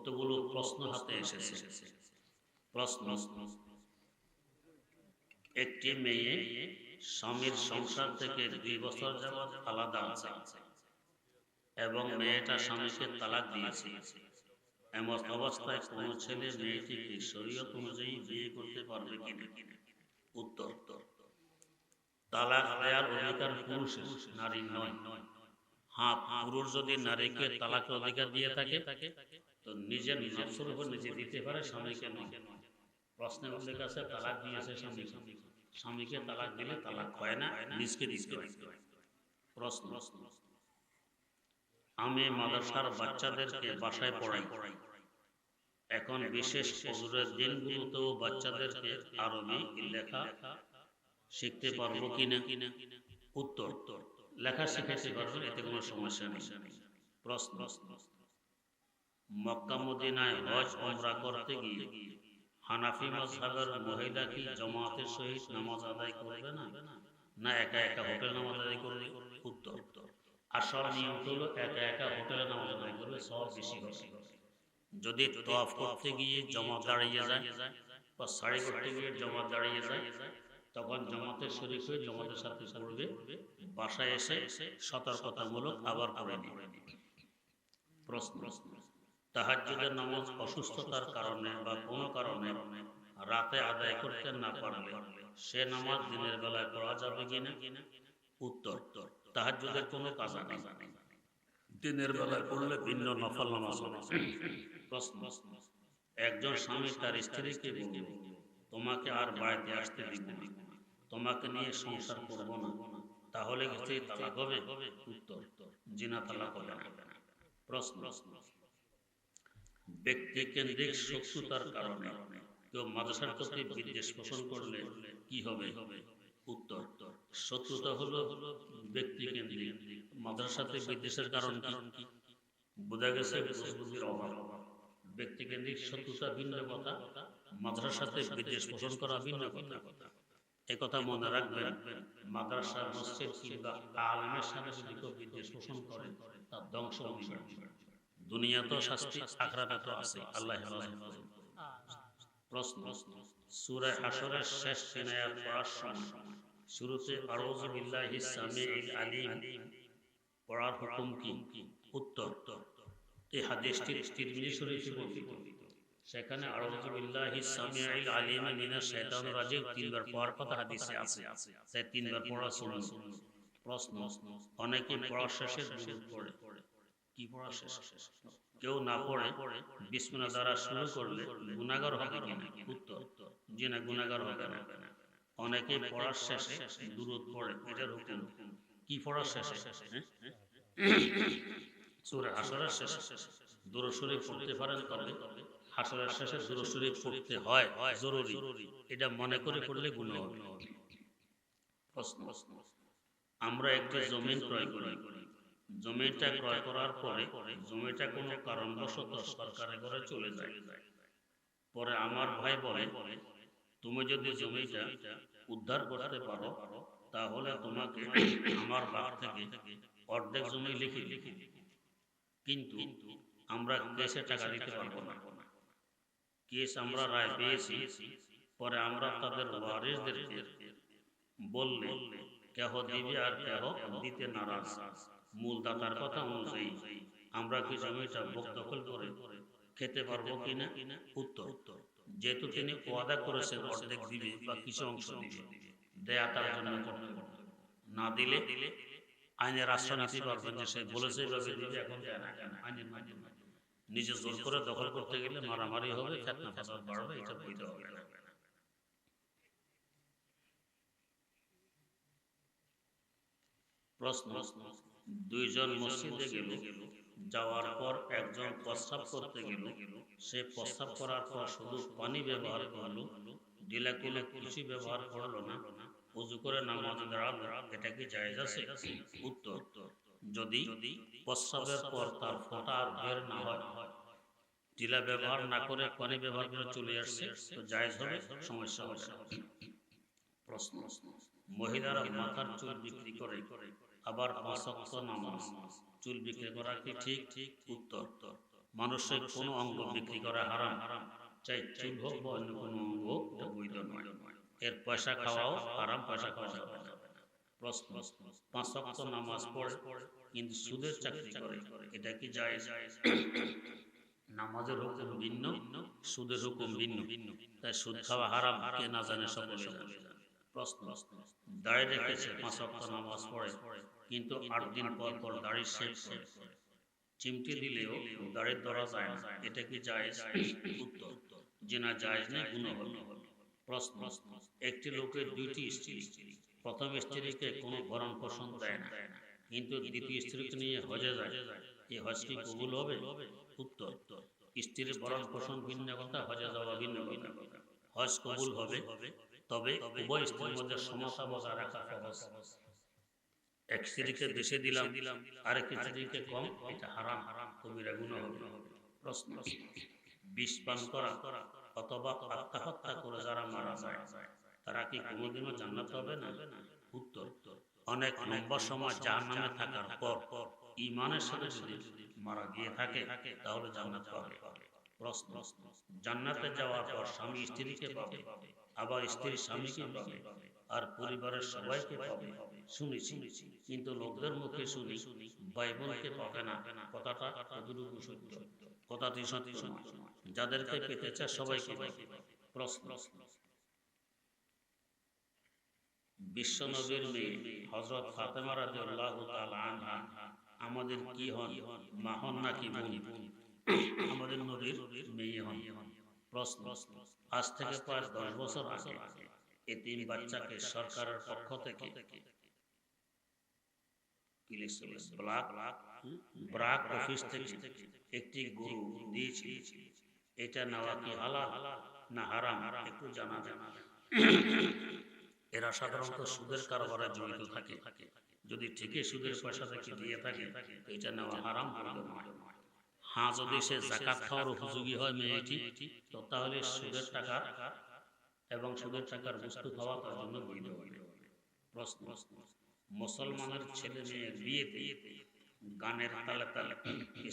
কতগুলো প্রশ্ন হাতে এসেছে? প্রশ্ন, একটি মেয়ে স্বামীর সংসার থেকে দুই বছর যাবৎ আলাদা আছে এবং মেয়েটা স্বামীকে তালাক দিয়েছে। এমন অবস্থায় কোনো ছেলে মেয়েটিকে শরীয়ত অনুযায়ী বিয়ে করতে পারবে কিনা? উত্তর, তালাক দেওয়ার অধিকার পুরুষের, নারীর নয়। হ্যাঁ পুরুষ যদি নারীকে তালাকের অধিকার দিয়ে থাকে তো নিজের নফসের উপর নিজে দিতে পারে, স্বামীকে নয়। প্রশ্নের উল্লেখ আছে, তালাক দিয়েছে স্বামী স্বামীকে তালাক দিলে তালাক হয় না, নিজকে দিতে হয়। প্রশ্ন, আমি মাদ্রাসার বাচ্চাদেরকে বাসায় পড়াই। এখন বিশেষ হজুরের দিনগুলোতেও বাচ্চাদেরকে আরবি লেখা শিখতে পারব কিনা? উত্তর, লেখা শিখাতে পারবেন, এতে কোনো সমস্যা নেই। প্রশ্ন মক্কা মদিনায় হজ ওমরা করতে গিয়ে হানাফি mazhaবের মহিলা কি জামাতের সহিত নামাজ আদায় করবে না? না একা একা হোটেল নামাজ আদায় করবে? উত্তর। আসল নিয়ম হলো একা একা হোটেলে নামাজ আদায় করবে, সব বেশি হবে। যদি তফ করতে গিয়ে জমা দাঁড়িয়ে যায় বা শাড়ি করতে গিয়ে জমা দাঁড়িয়ে যায়, তখন জমাতের শরীর হয়ে জমাতের সাথে পড়বে, বাসায় এসে সতর্কতামূলক আবার পড়ে নেবে। প্রশ্ন। তাহাজ্জুদের নামাজ অসুস্থতার কারণে বা কোনো কারণে রাতে আদায় করতে না পারলে সে নামাজ দিনের বেলায় পড়া যাবে কিনা উত্তর, তাহাজ্জুদের কোনো কাজা নেই। দিনের বেলায় পড়লে ভিন্ন নফল নামাজ প্রশ্ন, একজন স্বামী তার স্ত্রীকে বলবে, তোমাকে আর বাড়িতে আসতে দিব না। তোমাকে নিয়ে সংসার করব না। তাহলে স্ত্রী তালাক হবে? উত্তর, জিনা তালাক হবে না। প্রশ্ন ব্যক্তি কেন্দ্রিক শত্রুতার কারণে কেউ মাদ্রাসার প্রতি বিদ্বেষ পোষণ করলে কি হবে? উত্তর। শত্রুতা হলো ব্যক্তি কেন্দ্রিক। মাদ্রাসাতে বিদ্বেষের কারণ কি? বোঝা গেছে বুঝবুঝির অভাব। ব্যক্তি কেন্দ্রিক শত্রুতা ভিন্ন কথা মাদ্রাসাতে বিদ্বেষ পোষণ করা ভিন্ন কথা একথা মনে রাখবেন মাদ্রাসা মসজিদ কিংবা আলমের সাথে যদি কেউ বিদ্বেষ পোষণ করে তার ধ্বংস অনিবার্য দুনিয়া তো শাস্তি আখরাতে তো আছে। আল্লাহ প্রশ্ন সূরা হাসরের শেষ তিন আয়াত পড়ার সময়। শুরুতে আউযু বিল্লাহি সামিউল আলিম। পড়ার হুকুম কি? উত্তর। এই হাদিসটি তিরমিজি শরীফে বর্ণিত। সেখানে আউযু বিল্লাহি সামিউল আলিম মিনাশ শাইতানির রাজিম তিনবার পড়ার কথা হাদিসে আছে। তাই তিনবার পড়া সুন্নাত। প্রশ্ন অনেকে পড়া শেষে দুরূদ পড়ে। কি পড়া শেষ কেউ না পড়ে বিসমিল্লাহ দ্বারা শুরু করলে গুনাহগার হবে কিনা? উত্তর যে না গুনাহগার হবে না। অনেকে পড়ার শেষে দুরূদ পড়ে, এটার হুকুম। কি পড়ার শেষে? সূরা হাসরের শেষে। দুরূদ শরীফ পড়তে পারেন তবে হাসরের শেষে দুরূদ শরীফ পড়তে হয়, জরুরি। এটা মনে করে পড়লে গুনাহ হবে। প্রশ্ন, আমরা একটা জমিন ক্রয় করি। জমিটা ক্রয় করার পরে জমিটা কোনো কারণবশত সরকারের ঘরে চলে যায়। পরে আমার ভাই বলে, তুমি যদি জমিটা উদ্ধার করতে পারো, তাহলে তোমাকে আমার বাপ থেকে অর্ধেক জমি লিখে লিখে কিন্তু আমরা কেসে টাকা দিতে পারব না। কেস আমরা রায় পেয়েছি। পরে আমরা তাদের ওয়ারিসদেরকে বললে, কেহ দিবে আর কেহ দিতে নারাজ। মূল দাতার কথা অনুযায়ী আমরা কি জমিটা ভোগ দখল করে খেতে পারব কিনা? উত্তর। যেহেতু তিনি ওয়াদা করেছেন অর্ধেক দিবে বা কিছু অংশ দিবে দেয়া তার জন্য না দিলে আইনের আশ্রয় নিতে পারবেন যে সে বলেছে এভাবে দিবে এখন দেয় না কেন আইনের মাধ্যমে। নিজে জোর করে দখল করতে গেলে মারামারি হবে খেতনা ফাসাদ বাড়বে এটা বৈধ হবে না। প্রশ্ন দুইজন মসজিদে গেল, যাওয়ার পর একজন প্রস্রাব করতে গেল। সে প্রস্রাব করার পর শুধু পানি ব্যবহার করল ডিলাকুলে কিছু ব্যবহার করল না। উজু করে নামাজ দাঁড়াল এটা কি জায়েজ আছে? উত্তর, যদি প্রস্রাবের পর তার ফোঁটা আর বের না হয় ডিলা ব্যবহার না করে পানি ব্যবহার করে চলে আসছে, তো জায়েজ হবে, সমস্যা হবে প্রশ্ন, মহিলারা মাথার চুল বিক্রি করে। আবার ওয়াক্ত নামাজ। চুল বিক্রি করা কি ঠিক? ঠিক উত্তর মানুষের কোনো অঙ্গ বিক্রি করা হারাম। চাই চুল হোক বা অন্য কোনো অঙ্গ এটা বৈধ নয়। এর পয়সা খাওয়াও হারাম পয়সা খাওয়া যাবে না। প্রশ্ন পাঁচ ওয়াক্ত নামাজ পড়ে কিন্তু সুদের চাকরি করে। এটা কি যায় নামাজের হুকুম ভিন্ন সুদের হুকুম ভিন্ন। তাই সুদ খাওয়া হারাম কে না জানে। সকলে জানে। প্রশ্ন। দাড়ি রেখেছে, পাঁচ নামাজ পড়ে, কিন্তু আট দিন পর পর শেষ চিমটি দিলেও ধরা যায় না। এটা কি উত্তর না প্রশ্ন, একটি লোকের দুইটি স্ত্রী। প্রথম স্ত্রীকে কোনো ভরণ পোষণ দেয় না, কিন্তু দ্বিতীয় স্ত্রীকে নিয়ে হজে যায়। এই হজ কি কবুল হবে? উত্তর, স্ত্রীর ভরণ পোষণ ভিন্ন কথা, হজে যাওয়া ভিন্ন কথা। হজ কবুল হবে? তবে উভয় স্ত্রীর মধ্যে সমতা বজায় রাখা ফরজ এক স্ত্রীকে বেশি দিলাম, আরেক স্ত্রীকে কম, এটা হারাম হারাম কবিরা গুণ হবে। প্রশ্ন, বিষ পান করা অথবা আত্মহত্যা করে যারা মারা যায়, তারা কি কোনোদিনও জান্নাত হবে না? উত্তর, অনেক লম্বা সময় জাহান নামে থাকার পর ইমানের সাথে যদি মারা গিয়ে থাকে, তাহলে জান্নাত পাবে। প্রশ্ন, জান্নাতে যাওয়ার পর স্বামী স্ত্রীকে পাবে? আবার স্ত্রী স্বামীকে পাবে আর পরিবারের সবাইকে পাবে। শুনেছি, কিন্তু লোকদের মুখে শুনি বাইবেলকে পাবে না। কথাটা কতটুকু সত্য। কথাটি সত্যি নয়। যাদেরকে পেতে চায় সবাইকে প্রশ্ন। বিশ্বনবীর মেয়ে হজরত ফাতেমা রাদিয়াল্লাহু তাআলা আনহা আমাদের কি হন? মা নাকি বোন? আমাদের নবীর মেয়ে হন। প্রশ্ন আজ থেকে প্রায় দশ বছর আগে এই তিন বাচ্চাকে সরকারের পক্ষ থেকে ব্রাক অফিস থেকে একটি গরু দিয়েছি এটা নেওয়া কি হালাল না হারাম? একটু জানা জানা এরা সাধারণত সুদের কারবারে জড়িত থাকে। যদি ঠিকই সুদের পয়সা থেকে দিয়ে থাকে এটা নেওয়া হারাম হারাম নয়। হ্যাঁ যদি সে জাকাত খাওয়ার উপযোগী হয় মেয়েটি তো তাহলে সুদের টাকা এবং সুদের টাকার বস্তু খাওয়া তার জন্য বৈধ হবে প্রশ্ন মুসলমানের ছেলে মেয়ের বিয়েতে গানের তালে তালে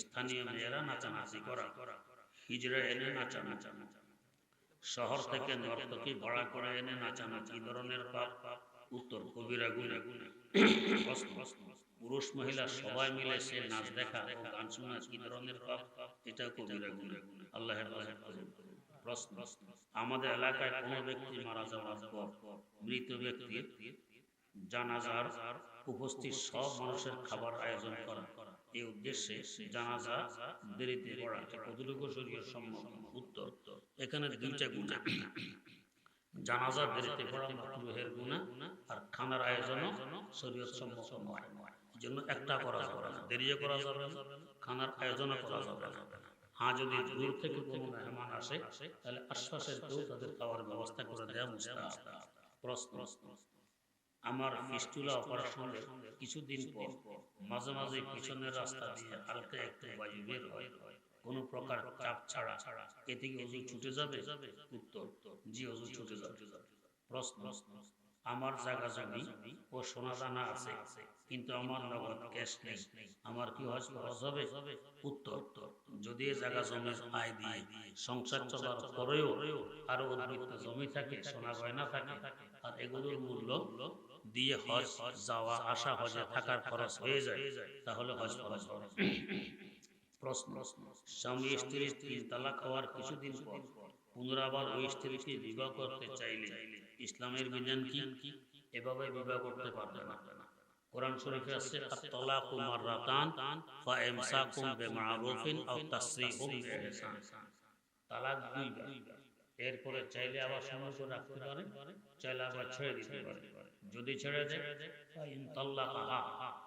স্থানীয় মেয়েরা নাচানাচি করা হিজড়া এনে নাচানাচা শহর থেকে নর্তকী ভাড়া করে এনে নাচানো ধরনের ধরনের পাপ? উত্তর, কবিরা গুণে। পুরুষ মহিলা সবাই মিলে সে নাচ দেখা ও গান শোনা কি ধরনের পাপ? এটা কবিরা গুণে। আল্লাহ। প্রশ্ন, আমাদের এলাকায় কোনো ব্যক্তি মারা যাওয়ার পর মৃত ব্যক্তি জানাজার উপস্থিত সব মানুষের খাবার আয়োজন করা। এই উদ্দেশ্যে জানাজা দেরিতে পড়া। কতটুকু শরীর সম্মত? উত্তর, এখানে দুইটা গুণা। জানাজা দেরিতে পড়া মাকরুহের গুণা আর খানার আয়োজনও শরীয়ত সম্মত নয়। জন্য একটা করা যাবে না দেরিও করা যাবে না, খানার আয়োজনও করা যাবে না। হ্যাঁ যদি দূর থেকে কোনো মেহমান আসে, তাহলে আশপাশের কেউ তাদের খাওয়ার ব্যবস্থা করে দেওয়া মুস্তাহাব। প্রশ্ন, আমার ফিস্টুলা অপারেশনের কিছুদিন পর মাঝে মাঝে পিছনের রাস্তা দিয়ে হালকা একটু বায়ু বের হয়। কোনো প্রকার চাপ ছাড়া এতে কি ওজন ছুটে যাবে? উত্তর, জি ওজন ছুটে যাবে। প্রশ্ন, আমার জায়গা জমি ও সোনা দানা আছে, কিন্তু আমার নগদ ক্যাশ নেই। আমার কি হজ খরচ হবে? উত্তর, যদি এ জায়গা জমি আয় দিয়ে সংসার চলার পরেও আরও অতিরিক্ত জমি থাকে, সোনা গয়না থাকে, আর এগুলোর মূল্য দিয়ে হজ যাওয়া, আসা, হজে থাকার খরচ হয়ে যায়, তাহলে হজ খরচ হবে। প্রশ্ন। স্বামী স্ত্রীর তিন তালাক হওয়ার কিছুদিন পর পুনরাবার ওই স্ত্রীকে বিবাহ করতে চাইলে ইসলামের বিধান কি? এভাবে বিবাহ করতে পারবে না। কোরআন শরীফে আছে আত-তালাকু মাররাতান ফা ইমসাকুম বিমারুফিন আও তাসরিহুম তালাক দুইবার। এরপরে চাইলে আবার সমস্ত রাখতে পারে, চাইলে আবার ছেড়ে দিতে পারে। যদি ছেড়ে দেয়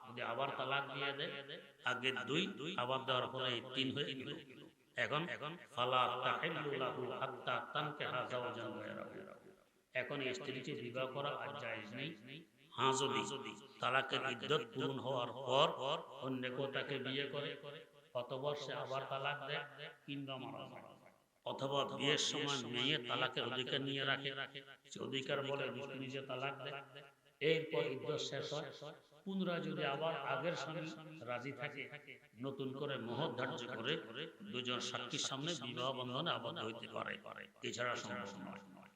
যদি আবার তালাক দিয়ে দেয়, আগে দুই, আবার দেওয়ার পরে তিন হয়ে গেল। এখন এখন ফালা তাহিল্লু লাহু হাত্তা তানকিহা যাওজান গায়রাহু। এখন স্ত্রীকে বিবাহ করা আর জায়েজ নেই। হ্যাঁ যদি তালাকের ইদ্যত পূরণ হওয়ার পর অন্য কেউ তাকে বিয়ে করে অথবা সে আবার তালাক দেয়, কিংবা মারা যায়। অথবা বিয়ের সময় মেয়ে তালাকের অধিকার নিয়ে রাখে। অধিকার বলে নিজে তালাক দেয়। এরপর শেষ হয়। পুনরায় যদি আবার আগের স্বামী রাজি থাকে নতুন করে মোহর ধার্য করে দুজন সাক্ষীর সামনে বিবাহ বন্ধনে আবদ্ধ হইতে পারে। এছাড়া সম্ভব নয়।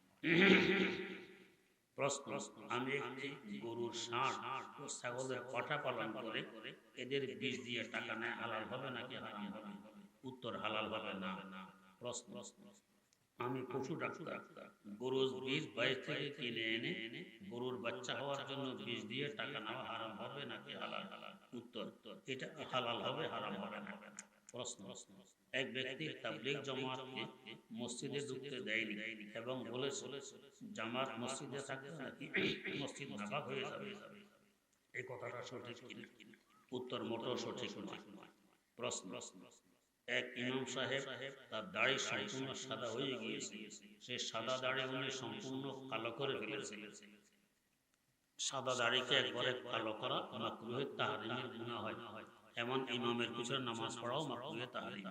প্রশ্ন আমি একটি গরুর ষাঁড় ও ছাগলের পাঠা পালন করে এদের বীজ দিয়ে টাকা নেয় হালাল হবে নাকি হারাম হবে? উত্তর হালাল হবে না প্রশ্ন। আমি পশু ডাক্তার। গরুর বীজ বাইরে থেকে কিনে এনে গরুর বাচ্চা হওয়ার জন্য বীজ দিয়ে টাকা নেওয়া হারাম হবে নাকি হালাল? উত্তর, এটা হালাল হবে, হারাম হবে না। প্রশ্ন। এক ব্যক্তি তাবলিগ জামাতকে মসজিদে ঢুকতে দেয়নি এবং বলেছে জামাত মসজিদে থাকতে নাকি মসজিদ নাবাক হয়ে যাবে? এই কথাটা সঠিক কিনা? উত্তর মোটেও সঠিক নয়। প্রশ্ন। এক ইমাম সাহেব তার দাড়ি সম্পূর্ণ সাদা হয়ে গিয়েছে। সে সাদা দাড়ি উনি সম্পূর্ণ কালো করে ফেলেছে সাদা দাড়িকে একবারে কালো করা মাকরুহে তাহারিমের গুণা হয়। এমন ইমামের পিছনে নামাজ পড়াও মাকরুহে তাহারিম।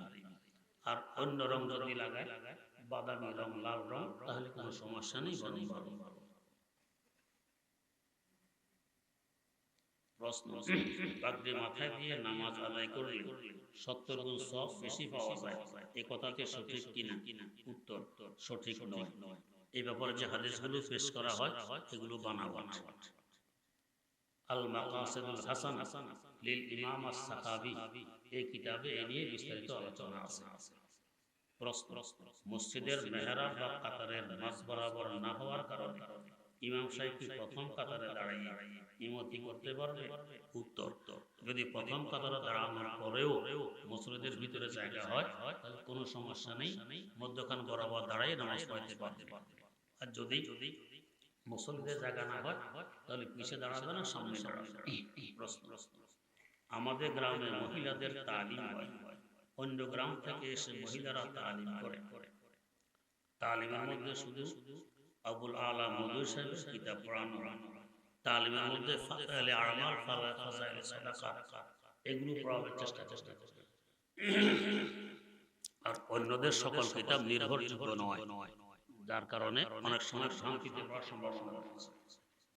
আর অন্য রং যদি লাগায়, বাদামি রং, লাল রং, তাহলে কোনো সমস্যা নেই বরং ভালো। প্রশ্ন পাগড়ি মাথায় দিয়ে নামাজ আদায় করলে সত্তর গুণ সব বেশি পাওয়া যায়। এ কথাকে সঠিক কিনা? উত্তর, সঠিক নয়। এই ব্যাপারে যে হাদিসগুলো পেশ করা হয়, এগুলো বানাওয়াট আল মাকাসিদুল হাসান লিল ইমাম আস-সাহাবি এই কিতাবে এ নিয়ে বিস্তারিত আলোচনা আছে। প্রশ্ন, মসজিদের মেহরাব বা কাতারের মাঝ বরাবর না হওয়ার কারণে ইমাম সাহেব কি প্রথম কাতারে দাঁড়িয়ে? ইমতি করতে পারবে? উত্তর। যদি প্রথম কাতারে দাঁড়ানোর পরেও মসজিদের ভিতরে জায়গা হয়, তাহলে কোনো সমস্যা নেই। মধ্যখান বরাবর দাঁড়াই নামাজ পড়তে পারতে আর যদি যদি মুসল্লিদের জায়গা না হয়, তাহলে পিছিয়ে দাঁড়াবে না, সামনে দাঁড়াবে প্রশ্ন। আমাদের গ্রামে মহিলাদের তালিম হয়। অন্য গ্রাম থেকে এসে মহিলারা তালিম করে। তালিমের মধ্যে শুধু আবুল আলা মধুর সাহেবের কিতাব পড়ানো। তালিমের মধ্যে ফাজাইলে আমাল ফালা- ফাজাইল সাদাকা এগুলো পড়াবার চেষ্টা চেষ্টা আর অন্যদের সকল কিতাব নির্ভরযোগ্য নয়, যার কারণে অনেক সময় শান্তিতে পড়া সম্ভব রয়েছে।